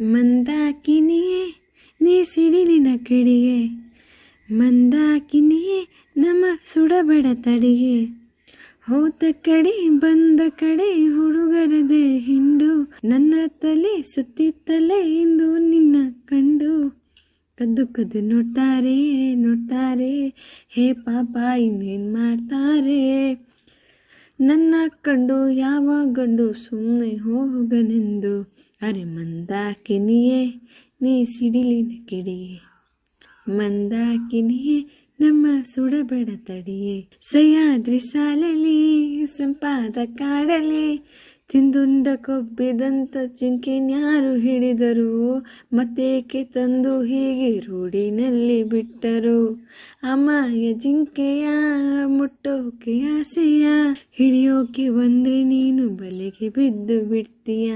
ಮಂದಾಕಿನಿಯೇ, ನೀ ಸಿಡಿಲಿನ ಕಡಿಗೆ ಮಂದಾಕಿನಿಯೇ, ನಮ್ಮ ಸುಡಬಡ ತಡಿಗೆ ಹೋದ ಕಡೆ ಬಂದ ಕಡೆ ಹುಡುಗರದೆ ಹಿಂಡು ನನ್ನ ತಲೆ ಸುತ್ತಿತ್ತಲೇ ಇಂದು ನಿನ್ನ ಕಂಡು. ಕದ್ದು ಕದ್ದು ನೋಡ್ತಾರೆ ನೋಡ್ತಾರೆ. ಹೇ ಪಾಪ, ಇನ್ನೇನು ಮಾಡ್ತಾರೆ? ನನ್ನ ಕಂಡು ಯಾವ ಗಂಡು ಸುಮ್ಮನೆ ಹೋಗನೆಂದು? ಅರೆ ಮಂದಾಕಿನಿಯೇ, ನೀ ಸಿಡಿಲಿನ ಕಿಡಿಯೇ. ಮಂದಾಕಿನಿಯೇ, ನಮ್ಮ ಸುಡಬೇಡ ತಡಿಯೇ. ಸಹ್ಯಾದ್ರಿ ಸಾಲಲಿ, ಸಂಪಾದ ಕಾಡಲಿ. ತಿಂದುಂಡ ಕೊಬ್ಬಿದಂತ ಜಿಂಕೆನ್ಯಾರು ಹಿಡಿದರು. ಮತ್ತೇಕೆ ತಂದು ಹೀಗೆ ರೂಢಿನಲ್ಲಿ ಬಿಟ್ಟರು? ಅಮಾಯ ಜಿಂಕೆಯ ಮುಟ್ಟೋಕೆ ಆಸೆಯ? ಹಿಡಿಯೋಕೆ ಬಂದ್ರೆ ನೀನು ಬಲೆಗೆ ಬಿದ್ದು ಬಿಡ್ತೀಯ?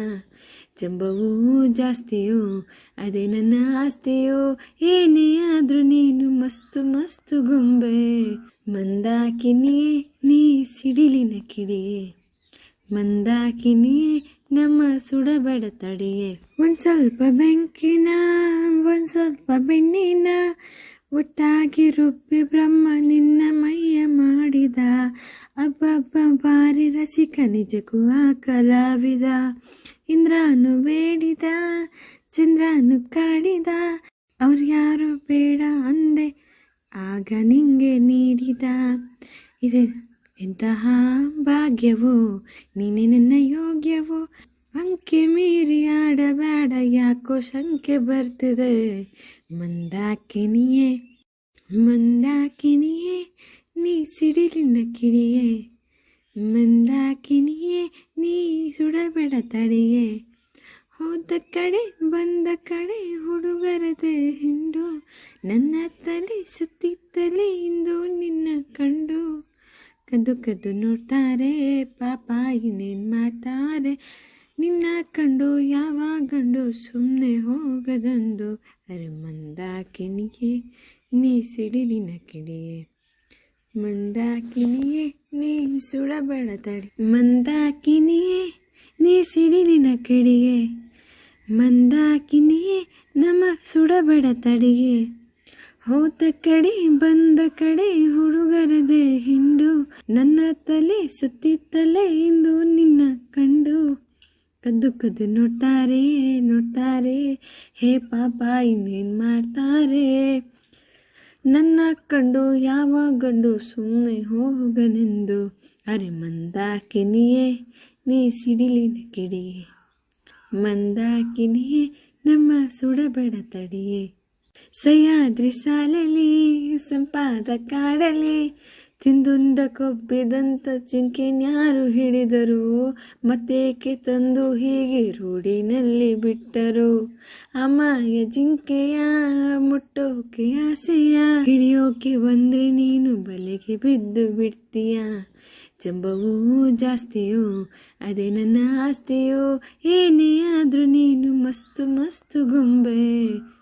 ಜಂಬವೂ ಜಾಸ್ತಿಯೋ? ಅದೇ ನನ್ನ ಆಸ್ತಿಯೋ? ಏನೇ ಆದ್ರೂ ನೀನು ಮಸ್ತು ಮಸ್ತು ಗೊಂಬೆ. ಮಂದಾಕಿನಿಯೇ, ನೀ ಸಿಡಿಲಿನ ಕಿಡಿಯೇ. ಮಂದಾಕಿನಿಯೇ, ನಮ್ಮ ಸುಡಬಡ ತಡೆಯೇ. ಒಂದು ಸ್ವಲ್ಪ ಬೆಂಕಿನ, ಒಂದು ಸ್ವಲ್ಪ ಬೆಣ್ಣಿನ ಒಟ್ಟಾಗಿ ರುಬ್ಬಿ ಬ್ರಹ್ಮ ನಿನ್ನ ಮೈಯ ಮಾಡಿದ. ಅಬ್ಬಬ್ಬ ಬಾರಿ ರಸಿಕ ನಿಜಕ್ಕೂ ಆ ಕಲಾವಿದ ಇಂದ್ರನು ಬೇಡಿದ, ಚಂದ್ರನು ಕಾಡಿದ. ಅವ್ರು ಯಾರು ಬೇಡ ಅಂದೆ ಆಗ ನಿಂಗೆ ನೀಡಿದ. ಇದೆ ಎಂತಹ ಭಾಗ್ಯವು, ನೀನೆ ನನ್ನ ಯೋಗ್ಯವು. ಅಂಕೆ ಮೀರಿ ಆಡಬೇಡ, ಯಾಕೋ ಶಂಕೆ ಬರ್ತಿದೆ. ಮಂದಾಕಿನಿಯೇ ಮಂದಾಕಿನಿಯೇ ನೀ ಸಿಡಿಲಿನ ಕಿಡಿಯೇ. ಮಂದಾಕಿನಿಯೇ ನೀ ಸುಡಬೇಡ ತಡೆಯೇ. ಹೋದ ಕಡೆ ಬಂದ ಕಡೆ ಹುಡುಗರದೆ ಹಿಂಡು ನನ್ನ ತಲೆ ಸುತ್ತಿತ್ತಲೇ ಇಂದು ನಿನ್ನ ಕಂಡು. ಕದ್ದು ಕದ್ದು ನೋಡ್ತಾರೆ ಪಾಪ ಇನ್ನೇನು ಮಾಡ್ತಾರೆ. ನಿನ್ನ ಕಂಡು ಯಾವ ಗಂಡು ಸುಮ್ಮನೆ ಹೋಗದಂದು? ಅರೆ ಮಂದಾಕಿನಿಯೇ, ನೀ ಸಿಡಿಲಿನ ಕಿಡಿಯೇ. ಮಂದಾಕಿನಿಯೇ, ನೀ ಸುಳಬಳ ತಡಿ. ಮಂದಾಕಿನಿಯೇ, ನೀ ಸಿಡಿಲಿನ ಕಿಡಿಯೇ. ಮಂದಾಕಿನಿಯೇ, ನಮ್ಮ ಸುಡಬೇಡ ತಡಿಗೆ ಹೋದ ಕಡೆ ಬಂದ ಕಡೆ ಹುಡುಗರದೆ ಹಿಂಡು. ನನ್ನ ತಲೆ ಸುತ್ತಿತ್ತಲೇ ಇಂದು ನಿನ್ನ ಕದ್ದು ಕದ್ದು ನೋಡ್ತಾರೆ ನೋಡ್ತಾರೆ. ಹೇ ಪಾಪ, ಇನ್ನೇನು ಮಾಡ್ತಾರೆ? ನನ್ನ ಕಂಡು ಯಾವ ಗಂಡು ಸುಮ್ಮನೆ ಹೋಗನೆಂದು ಅರೆ ಮಂದಾಕಿನಿಯೇ, ನೀ ಸಿಡಿಲಿನ ಕಿಡಿಯೇ. ಮಂದಾಕಿನಿಯೇ, ನಮ್ಮ ಸುಡಬೇಡ ತಡಿಯೇ. ಸಹ್ಯಾದ್ರಿ ಸಾಲಲಿ, ಸಂಪಾದ ಕಾಡಲಿ ತಿಂದುಂಡ ಕೊಬ್ಬಿದಂತ ಜಿಂಕೆನ್ಯಾರು ಹಿಡಿದರು, ಮತ್ತೇಕೆ ತಂದು ಹೀಗೆ ರೂಢಿನಲ್ಲಿ ಬಿಟ್ಟರು? ಅಮಾಯ ಜಿಂಕೆಯ, ಮುಟ್ಟೋಕೆ ಆಸೆಯ, ಹಿಡಿಯೋಕೆ ಬಂದ್ರೆ ನೀನು ಬಲೆಗೆ ಬಿದ್ದು ಬಿಡ್ತೀಯ? ಜಂಬವೂ ಜಾಸ್ತಿಯೋ, ಅದೇ ನನ್ನ ಆಸ್ತಿಯೋ, ಏನೇ ಆದ್ರೂ ನೀನು ಮಸ್ತು ಮಸ್ತು ಗೊಂಬೆ.